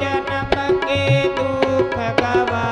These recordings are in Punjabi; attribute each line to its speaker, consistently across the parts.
Speaker 1: ਜਨਮ ਕੇ ਦੁਖ ਗਵਾਇਓ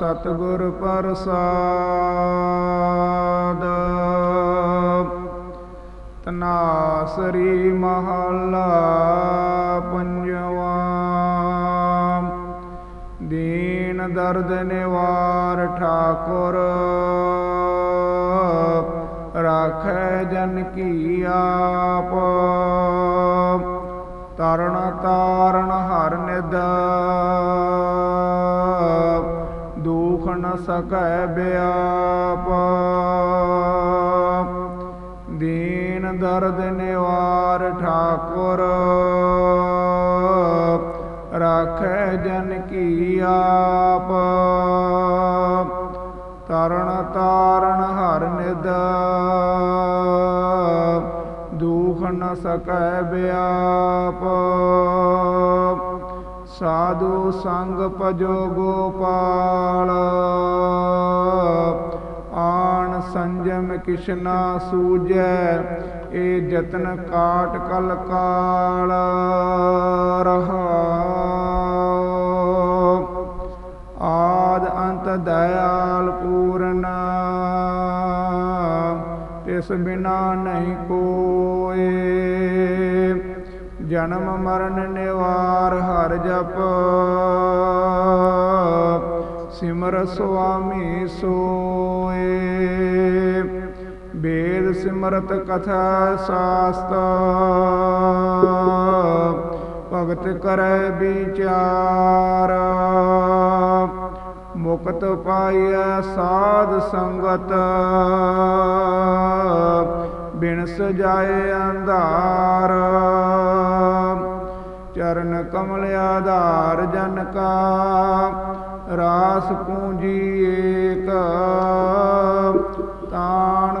Speaker 2: ਸਤਿਗੁਰ ਪ੍ਰਸਾਦ। ਤਨਾਸਰੀ ਮਹੱਲਾ ਪੰਜਵਾ। ਦੀਨ ਦਰਦ ਨਿਵਾਰ ਠਾਕੁਰ। ਰਾਖੈ ਜਨ ਕੀ ਆਪ। ਤਰਣ ਤਾਰਨ ਹਰ ਨਿਦ। ਨ ਸਕੈ ਬਿਆਪ। ਦੀਨ ਦਰਦ ਨਿਵਾਰ ਠਾਕੁਰ। ਰਾਖੈ ਜਨ ਕੀ ਆਪ। ਤਰਣ ਤਾਰਨ ਹਰ ਨਿਦ। ਦੁਖ ਨ ਸਕੈ ਬਿਆਪ। ਸਾਧੂ ਸੰਗ ਭਜੋ ਗੋਪਾਲ। ਸੰਜਮ ਕਿਸ਼ਨਾ ਸੂਜੈ ਏ ਜਤਨ ਕਾਟ ਕਲ ਕਾਲ ਰਹਾਉ ਆਦ ਅੰਤ ਦਇਆਲ ਪੂਰਨ, ਤਿਸ ਬਿਨਾ ਨਹੀਂ ਕੋਏ। ਜਨਮ ਮਰਨ ਨਿਵਾਰ ਹਰ ਜਪ, ਸਿਮਰ ਸੁਆਮੀ ਸੋਏ। ਸਿਮਰਤ ਕਥਾ ਸਾਸਤ। ਭਗਤ ਕਰੈ ਵਿਚਾਰ। ਮੁਕਤ ਪਾਈਐ ਸਾਧ ਸੰਗਤ। ਬਿਨ ਸਜਾਏ ਅੰਧਾਰ। ਚਰਨ ਕਮਲ ਆਧਾਰ ਜਨ ਕਾ। ਰਾਸ ਪੂੰਜੀ ਏਕ। ਤਾਣ